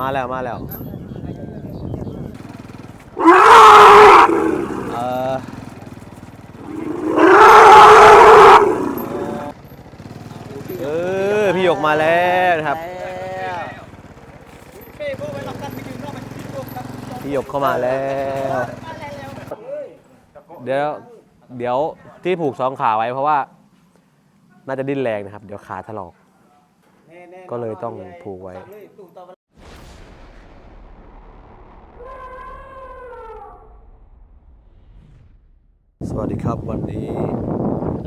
มาแล้วมาแล้ว เออเออพี่หยกมาแล้วนะครับ พี่หยกเข้ามาแล้ว เดี๋ยวเดี๋ยวที่ผูกสองขาไว้เพราะว่า น่าจะดิ้นแรงนะครับ เดี๋ยวขาถลอก ก็เลยต้องผูกไว้ สวัสดีครับวันนี้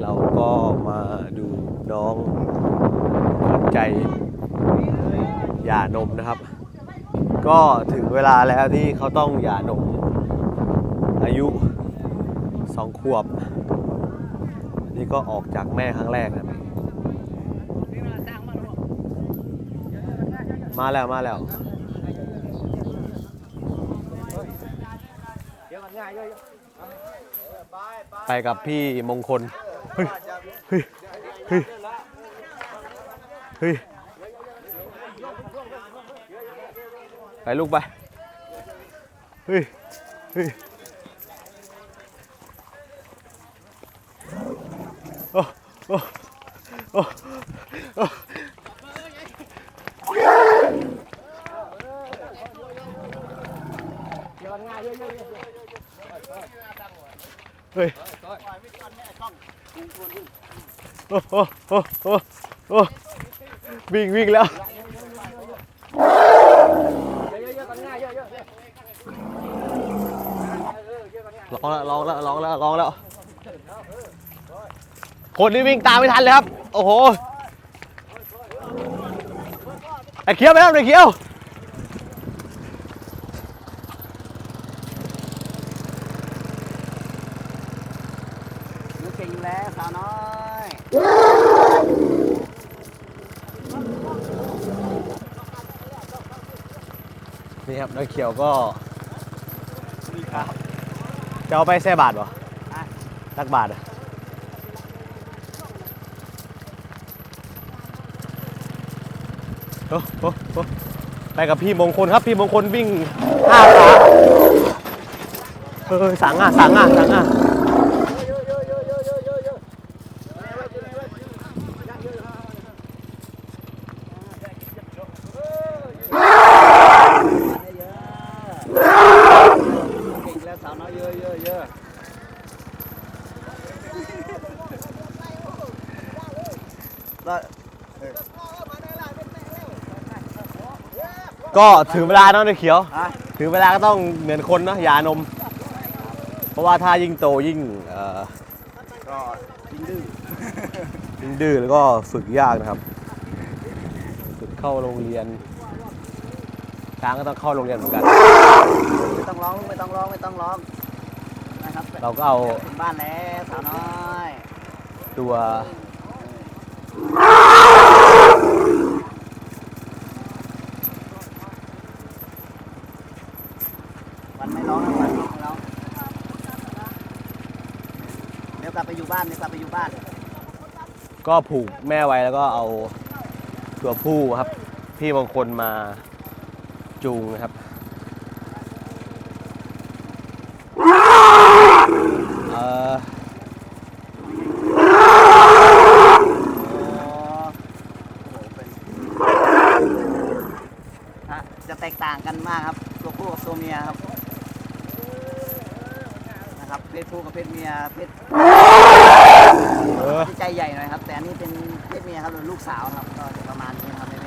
เราก็มาดูน้องขวัญใจหย่านมนะครับ ก็ถึงเวลาแล้วที่เขาต้องหย่านม อายุสองขวบ นี่ก็ออกจากแม่ครั้งแรกนะมาแล้วมาแล้ว ไปกับพี่มงคล เฮ้ย เฮ้ย เฮ้ย เฮ้ย ไปลูกไป เฮ้ย เฮ้ยโอ้โอ้โอ้โอ้เฮ้ยโอ้โอ้โอ้โอ้โอ้วิ่งวิ่งแล้วร้องแล้วร้องแล้วร้องแล้วร้องแล้ว คนนี้วิ่งตามไม่ทันเลยครับ โอ้โหไอ้เคียวไปแล้วไอ้เคียว ลูกเก่งอยู่แล้วสาวน้อย นี่ครับน้อยเขียวก็จะเอาไปแซ่บาทเหรออะสักบาทอะโอ้โอ้โอ้ไปกับพี่มงคลครับพี่มงคลวิ่งห้าขาเออสังอะสังอะสังอะเก่งแล้วสาวน้อยเยอะเยอะเยอะ ก็ถึงเวลาเนาะน้อยเขียวอะถึงเวลาก็ต้องเหมือนคนเนาะยานม เพราะว่าถ้ายิ่งโตยิ่งเอ่อก็ยิงดื้อยิ่งดื้อแล้วก็ฝึกยากนะครับ ฝึกเข้าโรงเรียนช้างก็ต้องเข้าโรงเรียนเหมือนกัน ไม่ต้องร้องลูกไม่ต้องร้องไม่ต้องร้องนะครับเราก็เอา ถึงบ้านแล้วสาวน้อยตัว วันไม่ร้องนะวันไม่ร้องเดี๋ยว กลับไปอยู่บ้านเดี๋ยวกลับไปอยู่บ้าน ก็ผูกแม่ไว้แล้วก็เอาตัวผู้ครับ พี่บางคนมาจูงนะครับ เออโอ้โหเป็นฮะจะแตกต่างกันมากครับตัวผู้กับตัวเมียครับนะครับเพศผู้กับเพศเมียเพศ เออ ที่ใจใหญ่หน่อยครับ แต่อันนี้เป็นเพศเมียครับหรือลูกสาวครับก็จะประมาณนี้ครับแม่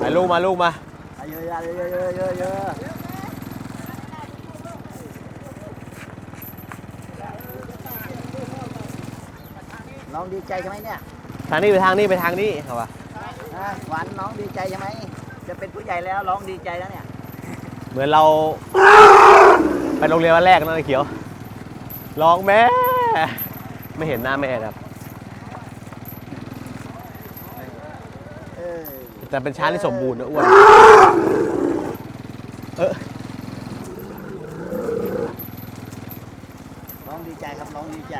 ไปลู กมาลูกมาๆเยอะๆเยอะๆเยอะๆเยอะๆเยอะๆน้องดีใจใช่ไหมเนี่ยทางนี้ไปทางนี้ไปทางนี้ครับว่าฮะหวานน้องดีใจใช่ไหมจะเป็นผู้ใหญ่แล้วร้องดีใจแล้วเนี่ย เหมือนเรา ไปโรงเรียนวันแรกนะไอ้เขียวร้องแม่ ไม่เห็นหน้าแม่ครับ แต่เป็นช้างที่สมบูรณ์นะอ้วนเออร้องดีใจครับร้องดีใจ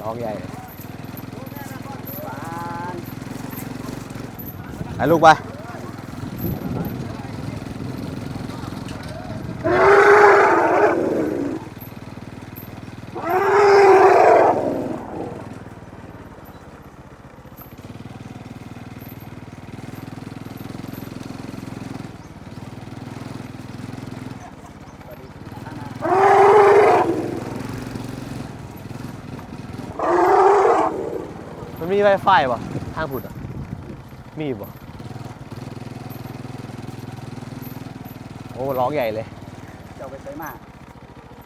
ร้องใหญ่เลยลูกไป มันมีไวไฟป่ะทางผุดอะ มีป่ะโอ้ร้องใหญ่เลยเจ้าไปใส่มาก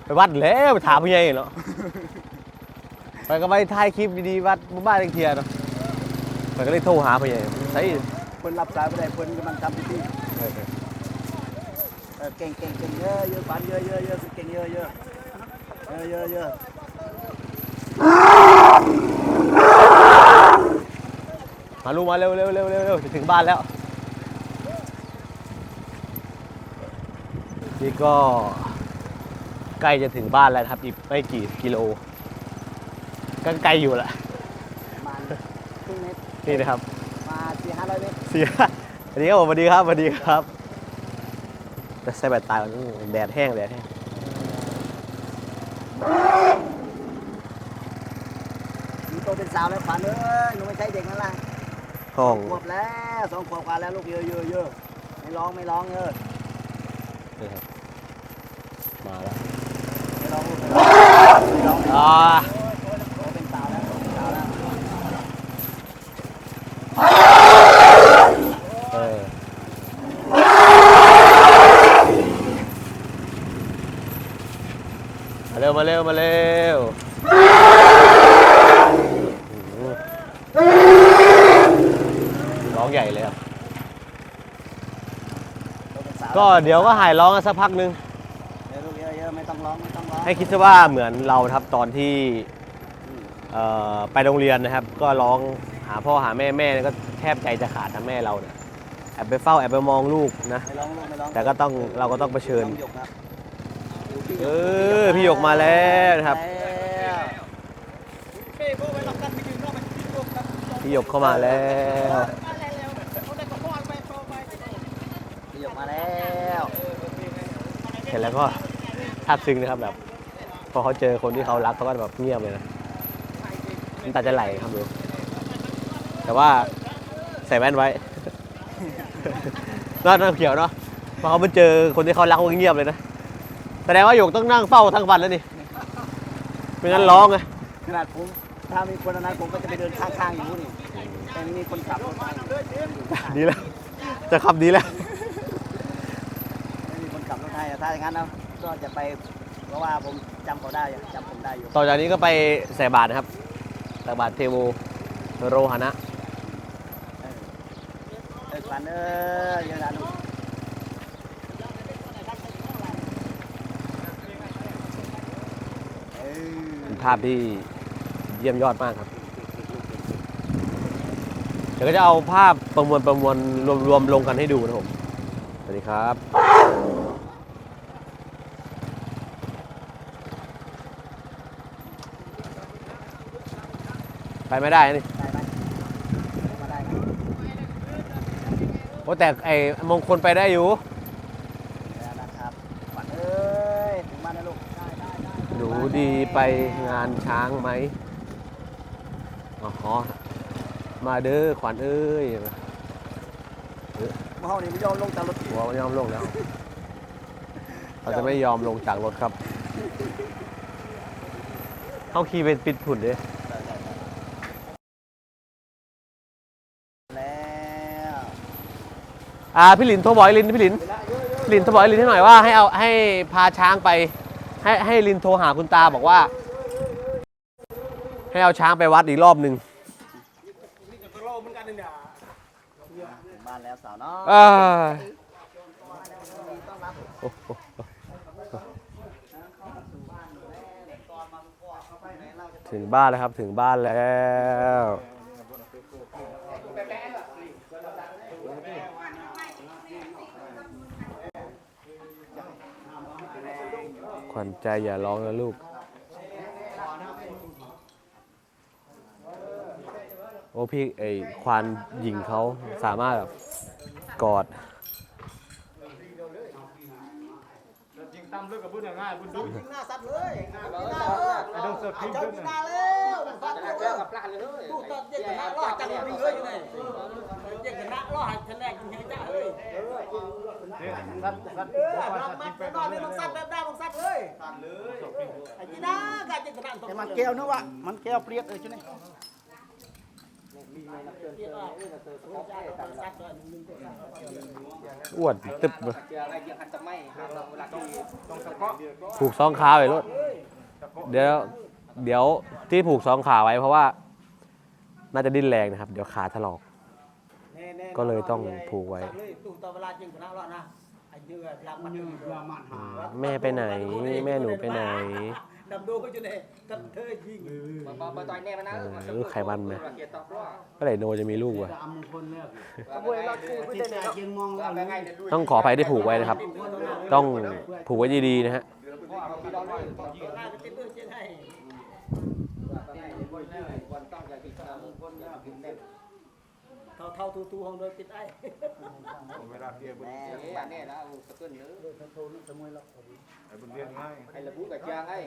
ไปวัดแล้วไปถามพี่ใหญ่เนาะ ไปก็ไปถ่ายคลิปดีๆวัดหมู่บ้านเทียเนาะไปก็เลยโทรหาพี่ใหญ่ใช่เพิ่นรับสายไม่ได้เพิ่นกำลังทำพิธีเออเก่งเก่งเก่งเยอะเยอะปานเยอะเยอะเยอะเก่งเยอะเยอะเยอะเยอะเยอะ มาลูกมาเร็วเร็วเร็วเร็วเร็วจะถึงบ้านแล้ว นี่ก็ใกล้จะถึงบ้านแล้วนะครับอีกไม่กี่กิโลก็ไกลอยู่แหละประมาณครึ่งเมตรนี่นะครับมาสี่ห้าร้อยเมตรเสียสวัสดีครับผมสวัสดีครับสวัสดีครับจะใส่แบตตายก่อนแดดแห้งแดดแห้งมีโตเป็นสาวแล้วขวัญเอ้ยหนูไม่ใช่เด็กนั่นล่ะ ห้องขวบแล้วสองขวบกว่าแล้วลูกเยอะเยอะเยอะไม่ร้องไม่ร้องเยอะนี่ครับมาแล้วไม่ร้องลูกไม่ร้องไม่ร้องอ่าโตเป็นสาวแล้วโตเป็นสาวแล้วเออมาเร็วมาเร็วมาเร็วอื้อหือ ร้องใหญ่เลยครับโตเป็นสาวก็เดี๋ยวก็หายร้องกันสักพักนึงเยอะลูกเยอะเยอะไม่ต้องร้องไม่ต้องร้องให้คิดซะว่าเหมือนเราครับตอนที่เอ่อไปโรงเรียนนะครับ ก็ร้องหาพ่อหาแม่แม่เนี่ยก็แทบใจจะขาดนะแม่เราเนี่ยแอบไปเฝ้าแอบไปมองลูกนะ ไม่ร้องลูกไม่ร้องแต่ก็ต้องเราก็ต้องเผชิญ ต้องหยกครับเออพี่หยกมาแล้วนะครับแล้วพี่หยกเข้ามาแล้ว พี่หยก มาแล้วเห็นแล้วก็ซาบซึ้งนะครับแบบพอเขาเจอคนที่เขารักเขาก็แบบเงียบเลยนะน้ำตาจะไหลครับดูแต่ว่าใส่แว่นไว้น่าน่าเขียวเนาะพอเขาไปเจอคนที่เขารักเขาก็เงียบเลยนะแสดงว่าหยกต้องนั่งเฝ้าทั้งวันแล้วนี่ไม่งั้นร้องไงขนาดผมถ้ามีคนนั้นผมก็จะไปเดินข้างๆอยู่นี่แต่ไม่มีคนขับรถให้ดีแล้วจะขับดีแล้วไม่มีคนขับร ถให้ถ้าอย่างนั้นนะก็จะไปเพราะว่าผมจำเขาได้อยู่จำผมได้อยู่ต่อจากนี้ก็ไปใส่บาตรนะครับใส่บาตรเทโวโรหณะเออเออปันเออเยอะนะลูกเออเป็นภาพที่เยี่ยมยอดมากครับ เดี๋ยวก็จะเอาภาพประมวลประมวลรวมรวมลงกันให้ดูนะผม สวัสดีครับ ไปไม่ได้นี่ได้ไหมมาได้ไหมโอ้แต่ไอ้มงคลไปได้อยู่ แล้วนะครับปันเอ้ยถึงบ้านนะลูกได้ได้ได้หนูดีไปงานช้างไหมอ๋อมาเด้อขวัญเอ้ยเมื่อห้องนี้ไม่ยอมลงจากรถหัวไม่ยอมลงแล้วเราจะไม่ยอมลงจากรถครับเขาขี่เป็นปิดผุ่นเลย แล้ว อ่าพี่หลินโทรบอกไอ้ลินพี่หลินพี่หลินโทรบอกไอ้ลินให้หน่อยว่าให้เอาให้พาช้างไป ให้ให้ลินโทรหาคุณตาบอกว่า ให้เอาช้างไปวัดอีกรอบหนึ่งถึงบ้านแล้วสาวน้อยอ่าต้อนรับโอ้โหเราจะถึงบ้านแล้วครับถึงบ้านแล้ว ขวัญใจอย่าร้องนะลูก โอ้พี่ไอควานหญิงเขาสามารถแบบกอดยิงตามเลือกกับบุญง่ายบุญดูยิงหน้าสัตว์เลยหน้าเลยไอ้ดงเสือพิมพ์เจ้าด้วยยิงหนะน้าแล้วสัตว์เลยตู้ตัดเจ็ดหน้ารอดจังเลยเลยอยู่ไหนเจ็ดหน้ารอดคะแนนยิงจ้าเลยสัตว์สัตว์ เออรับมัดนอนนี่มันสัตว์แบบได้มันสัตว์เลยสัตว์เลยไอ้จีน่ากาเจ็ดหน้าตกมันแก้วนะวะมันแก้วเปรี้ยกเลยใช่ไหมอ้วนตึบเลยผูกสองขาไว้รถเดี๋ยวเดี๋ยวที่ผูกสองขาไว้เพราะว่า น่าจะดิ้นแรงนะครับ เดี๋ยวขาถลอก ก็เลยต้องผูกไว้ตู้ตอเวลาจริงนะรอดนะไอ้เยื่อพลังมันเยื่อมันหาแม่ไปไหน แม่หนูไปไหนดำดูก็อยู่ในกันเธอยิงมาต่อยแน่มานะเออไขมันไหมกียร์ตอกล้อเมื่อไหร่โนจะมีลูกวะบวยเราคู่ไม่ได้เนี่ยยิงมองว่าไงเนี่ยดูต้องขออภัยที่ผูกไว้นะครับ ต้องผูกไว้ดีๆนะฮะ น่าจะเป็นเรื่องเช่นให้ วันต้องจะกินข้าวคนเนี่ยกินเล่น เท่าเท่าทูทูของโดยปิดไอ้เวลาเกียร์บุญแน่แน่แล้วสะเกินเนื้อไอ้บุญเรียนง่ายไอ้ระบุกับจางไอ้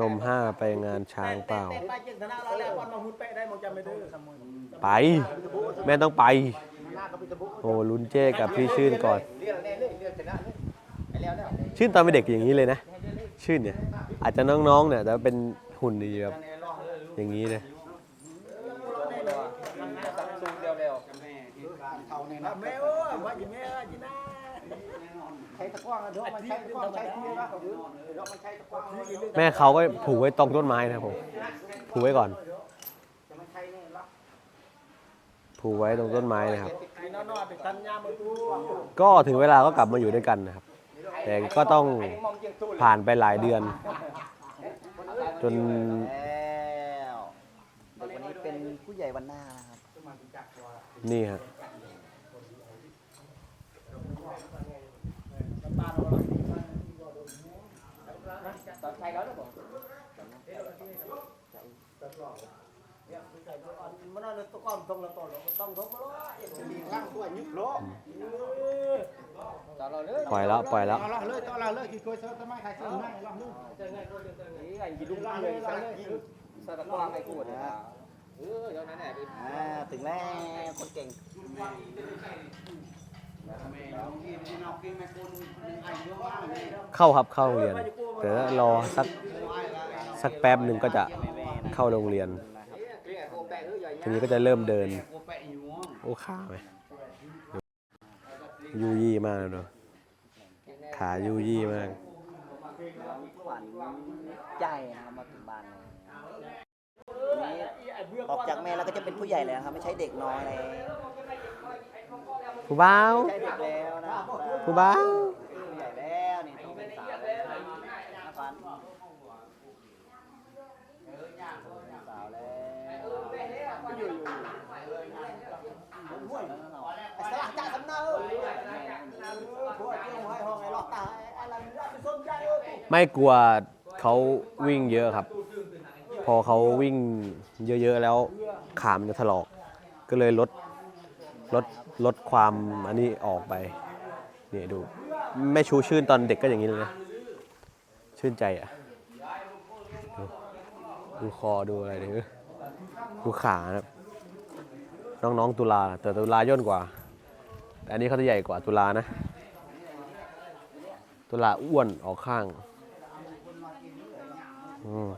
นมห้าไปงานช้างเปล่า แต่ไปจริงชนะเราแล้ววันมาหุ่นเป๊ะได้มองจำไม่ได้ไป แม่ต้องไปโอ้ลุ้นเจ้กับพี่ชื่นก่อน เรียกแน่เลยเรียกชนะเลยไอ้แล้วแล้วชื่นตอนเป็นเด็กอย่างนี้เลยนะ ชื่นเนี่ย อาจจะน้องๆเนี่ยแต่ว่าเป็นหุ่นดีแบบอย่างนี้เลย ตั้งซูเร็วเร็ว แม่โอ้ยว่าอย่างเงี้ยจีน่าใช้ตะกร้องนะเดี๋ยวมันใช้ตะกร้องใช้ที่ว่าเขาเดี๋ยวมันใช้ตะกร้องแม่เขาก็ผูกไว้ตรงต้นไม้นะครับผมผูกไว้ก่อนจะมันใช้เนี่ยรับผูกไว้ตรงต้นไม้นะครับจีน่านอนเป็นตันยามือตู้ก็ถึงเวลาก็กลับมาอยู่ด้วยกันนะครับ แต่ก็ต้องผ่านไปหลายเดือน จนแล้ววันนี้เป็นผู้ใหญ่วันหน้านะครับนี่ครับ ตอนใช้แล้วนะผมมันนั่นตัวก้อนตรงละตัวต้องทบมาล้อมีร่างตัวยุบล้อตอเราเลยปล่อยแล้วปล่อยแล้วเอาละเลยเอาละเลยกี่คนเสือทำไมใครเสือไม่ลองดูนี่ไอ้ยิงลูกเลยใส่ยิงใส่ตะกร้องไอ้กูนี่ยเออเดี๋ยวนั้นแหละอ่าถึงแล้วคนเก่ง เข้าครับเข้าโรงเรียนแต่ว่ารอสักสักแป๊บหนึ่งก็จะเข้าโรงเรียน ทีนี้ก็จะเริ่มเดิน โอ้ขาไหมยูยี่มากเลยเนาะขายูยี่มากใจครับมาถึงบ้านออกจากแม่แล้วก็จะเป็นผู้ใหญ่แล้วครับไม่ใช่เด็กน้อยเลย ผู้บ่าวใช่เด็กแล้วนะผู้บ่าวใหญ่แล้วนี่ต้องเป็นสาวแล้วนะขวัญสาวแล้วอยู่อยู่สลักจ่าสำเนาพวกเจ้าห้ห้องไอ้หลอกตาอะไรไม่สนใจเออไม่กลัวเขาวิ่งเยอะครับ พอเขาวิ่งเยอะๆแล้วขามันจะถลอก ก็เลยลดลด ลดความอันนี้ออกไปเนี่ยดูแม่ชูชื่นตอนเด็กก็อย่างนี้เลยนะชื่นใจอะดูดูคอดูอะไรดิดูขานะน้องๆตุลาแต่ตุลาย่นกว่า แต่อันนี้เขาจะใหญ่กว่าตุลานะ ตุลาอ้วนออกข้างอืม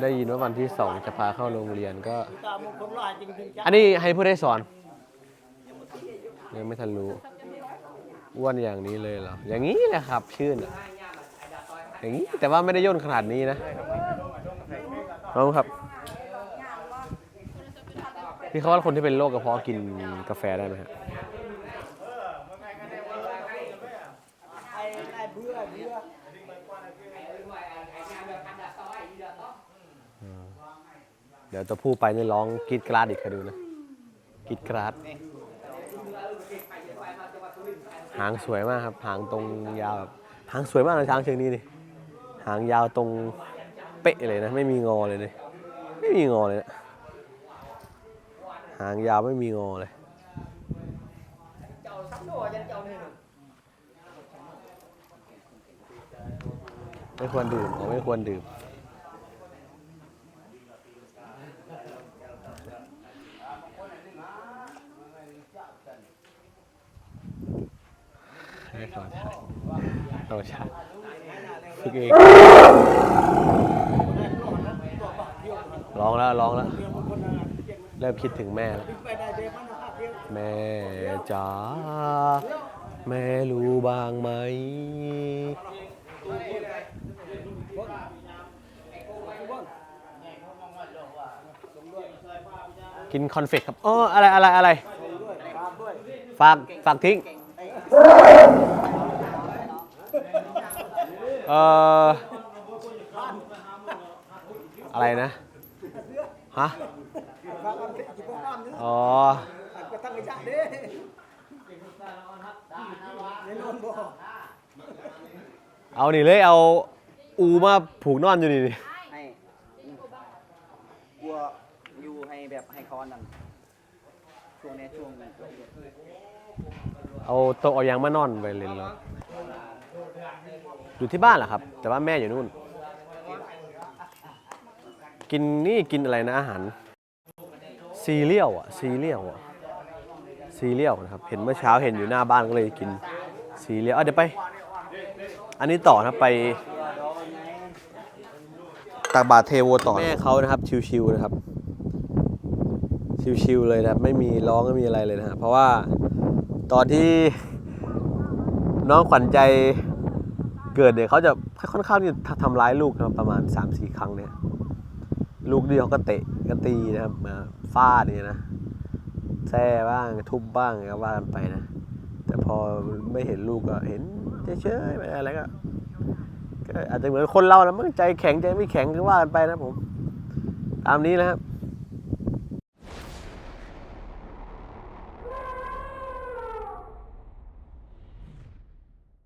ได้ยินว่าวันที่สองจะพาเข้าโรงเรียนก็ ตามคนรอจริงๆจ้ะอันนี้ให้ผู้ได้สอนยังไม่ทันรู้อ้วนอย่างนี้เลยเหรอ อย่างนี้แหละครับ ชื่นอะอย่างนี้แต่ว่าไม่ได้ย่นขนาดนี้นะน้องครับพี่เขาว่าคนที่เป็นโรคกระเพาะกินกาแฟได้ไหมฮะไอ้ไอ้เบื่อเบื่อ เดี๋ยวตัวผู้ไปนี่ร้องกรีดกราดอีกคอยดูนะกรีดกราด หางสวยมากครับ หางตรงยาวแบบหางสวยมากนะช้างเชือกนี้นี่หางยาวตรงเป๊ะเลยนะ ไม่มีงอเลยเนี่ยไม่มีงอเลยนะหางยาวไม่มีงอเลยไม่ควรดื่มอ๋อไม่ควรดื่มให้ก่อนต้องใช้ฝึกเองร้องแล้วร้องแล้ว เริ่มคิดถึงแม่แล้วแม่จ๋าแม่รู้บ้างไหม กินคอนเฟกครับเอออะไรอะไรอะไรฝากฝากทิ้งเอ่ออะไรนะ ฮะ อ๋อก็ตั้งกระยะเด้แน่นอนบ่เอานี่เลยเอาอูมาผูกนอนอยู่นี่นี่ให้กลัวอยู่ให้แบบให้เขาอันนั้นช่วงนี้ช่วงนี้เอาโต๊ะเอายางมานอนไปเล่นแล้วอยู่ที่บ้านเหรอครับ แต่ว่าแม่อยู่นู่น กินนี่กินอะไรนะอาหาร ซีเรียลอะซีเรียลอะซีเรียลนะครับ เห็นเมื่อเช้าเห็นอยู่หน้าบ้านก็เลยกินซีเรียลอะเดี๋ยวไป อันนี้ต่อนะครับไปตักบาตรเทโวต่อแม่เขานะครับ ชิวๆนะครับ ชิวๆเลยนะครับไม่มีร้องไม่มีอะไรเลยนะฮะเพราะว่าตอนที่น้องขวัญใจเกิดเนี่ยเขาจะค่อนข้างที่จะทำร้ายลูกนะครับประมาณ3-4 ครั้งเนี่ย ลูกนี่เขาก็เตะก็ตีนะครับมา ฟาดเนี่ยนะแซ่บ้างทุบบ้างก็ว่ากันไปนะ แต่พอไม่เห็นลูกก็เห็นเฉยๆไม่อะไรก็ก็อาจจะเหมือนคนเรานะมั้งใจแข็งใจไม่แข็งก็ว่ากันไปนะผม ตามนี้นะครับ